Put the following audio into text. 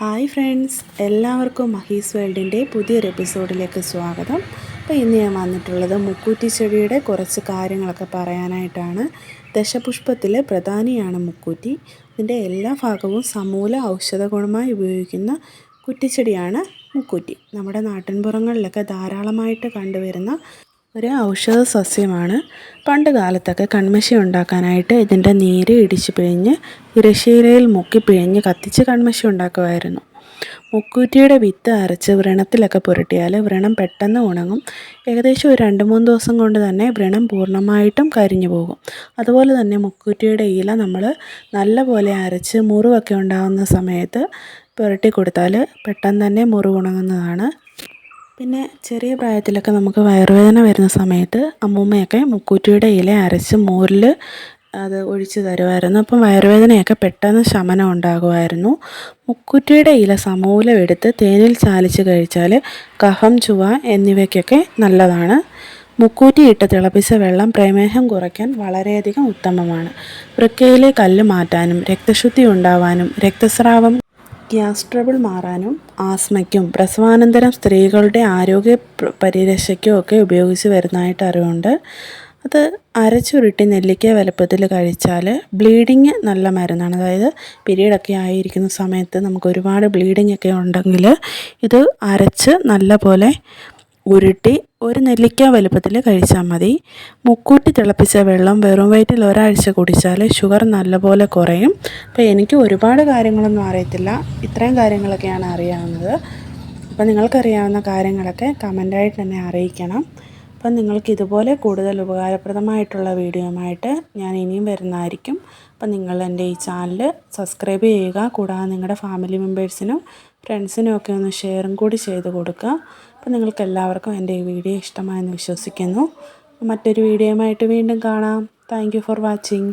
Hi friends എല്ലാവർക്കും മഹീസ് വേൾഡിന്റെ പുതിയൊരു എപ്പിസോഡിലേക്ക് സ്വാഗതം. അപ്പോൾ ഇന്ന് ഞാൻ വന്നിട്ടുള്ളത് മുക്കൂറ്റി ചെടിയുടെ കുറച്ച് കാര്യങ്ങളൊക്കെ പറയാനായിട്ടാണ്. ദശപുഷ്പത്തിൽ പ്രധാനിയാണ് മുക്കൂറ്റി. ഇതിന്റെ എല്ലാ ഭാഗവും സമൂല ഔഷധ ഗുണമായി ഉപയോഗിക്കുന്ന കുറ്റിച്ചെടിയാണ് മുക്കൂറ്റി. നമ്മുടെ നാട്ടിൻപുറങ്ങളിലൊക്കെ ധാരാളമായിട്ട് കണ്ടുവരുന്ന ഒരു ഔഷധ സസ്യമാണ്. പണ്ട് കാലത്തൊക്കെ കൺമശി ഉണ്ടാക്കാനായിട്ട് ഇതിന്റെ നീര് ഇടിച്ച് പിഴിഞ്ഞ് ഇരശീലയിൽ മുക്കി പിഴിഞ്ഞ് കത്തിച്ച് കൺമശി ഉണ്ടാക്കുമായിരുന്നു. മുക്കൂറ്റിയുടെ വിത്ത് അരച്ച് വ്രണത്തിലൊക്കെ പുരട്ടിയാൽ വ്രണം പെട്ടെന്ന് ഉണങ്ങും. ഏകദേശം ഒരു രണ്ട് മൂന്ന് ദിവസം കൊണ്ട് തന്നെ വ്രണം പൂർണമായിട്ടും കരിഞ്ഞു പോകും. അതുപോലെ തന്നെ മുക്കൂറ്റിയുടെ ഇല നമ്മൾ നല്ലപോലെ അരച്ച് മുറിവൊക്കെ ഉണ്ടാകുന്ന സമയത്ത് പുരട്ടി കൊടുത്താൽ പെട്ടെന്ന് തന്നെ മുറിവ് ഉണങ്ങുന്നതാണ് പിന്നെ ചെറിയ പ്രായത്തിലൊക്കെ നമുക്ക് വയറുവേദന വരുന്ന സമയത്ത് അമ്മൂമ്മയൊക്കെ മുക്കൂറ്റിയുടെ ഇല അരച്ച് മോരിൽ അത് ഒഴിച്ച് തരുമായിരുന്നു. അപ്പം വയറുവേദനയൊക്കെ പെട്ടെന്ന് ശമനം ഉണ്ടാകുമായിരുന്നു. മുക്കുറ്റിയുടെ ഇല സമൂലം എടുത്ത് തേനിൽ ചാലിച്ച് കഴിച്ചാൽ കഫം ചുവ എന്നിവയ്ക്കൊക്കെ നല്ലതാണ്. മുക്കൂറ്റി ഇട്ട് തിളപ്പിച്ച വെള്ളം പ്രമേഹം കുറയ്ക്കാൻ വളരെയധികം ഉത്തമമാണ്. വൃക്കയിലെ കല്ല് മാറ്റാനും രക്തശുദ്ധി ഉണ്ടാവാനും രക്തസ്രാവം ഗ്യാസ് ട്രബിൾ മാറാനും ആസ്മയ്ക്കും പ്രസവാനന്തരം സ്ത്രീകളുടെ ആരോഗ്യ പരിരക്ഷയ്ക്കും ഒക്കെ ഉപയോഗിച്ച് വരുന്നതായിട്ട് അറിവുണ്ട്. അത് അരച്ചുരുട്ടി നെല്ലിക്ക വലുപ്പത്തിൽ കഴിച്ചാൽ ബ്ലീഡിങ് നല്ല മരുന്നാണ്. അതായത് പീരീഡൊക്കെ ആയിരിക്കുന്ന സമയത്ത് നമുക്ക് ഒരുപാട് ബ്ലീഡിങ് ഒക്കെ ഉണ്ടെങ്കിൽ ഇത് അരച്ച് നല്ല പോലെ ഉരുട്ടി ഒരു നെല്ലിക്ക വലുപ്പത്തിൽ കഴിച്ചാൽ മതി. മുക്കൂട്ടി തിളപ്പിച്ച വെള്ളം വെറും വയറ്റിൽ ഒരാഴ്ച കുടിച്ചാൽ ഷുഗർ നല്ലപോലെ കുറയും. അപ്പോൾ എനിക്ക് ഒരുപാട് കാര്യങ്ങളൊന്നും അറിയത്തില്ല. ഇത്രയും കാര്യങ്ങളൊക്കെയാണ് അറിയാവുന്നത്. അപ്പോൾ നിങ്ങൾക്കറിയാവുന്ന കാര്യങ്ങളൊക്കെ കമന്റായിട്ട് തന്നെ അറിയിക്കണം. അപ്പം നിങ്ങൾക്ക് ഇതുപോലെ കൂടുതൽ ഉപകാരപ്രദമായിട്ടുള്ള വീഡിയോയുമായിട്ട് ഞാൻ ഇനിയും വരുന്നതായിരിക്കും. അപ്പം നിങ്ങൾ എന്റെ ഈ ചാനൽ സബ്സ്ക്രൈബ് ചെയ്യുക കൂടാതെ നിങ്ങളുടെ ഫാമിലി മെമ്പേഴ്സിനും ഫ്രണ്ട്സിനും ഒക്കെ ഒന്ന് ഷെയറും കൂടി ചെയ്ത് കൊടുക്കുക. അപ്പം നിങ്ങൾക്ക് എല്ലാവർക്കും എന്റെ ഈ വീഡിയോ ഇഷ്ടമായെന്ന് വിശ്വസിക്കുന്നു. മറ്റൊരു വീഡിയോയുമായിട്ട് വീണ്ടും കാണാം. Thank for watching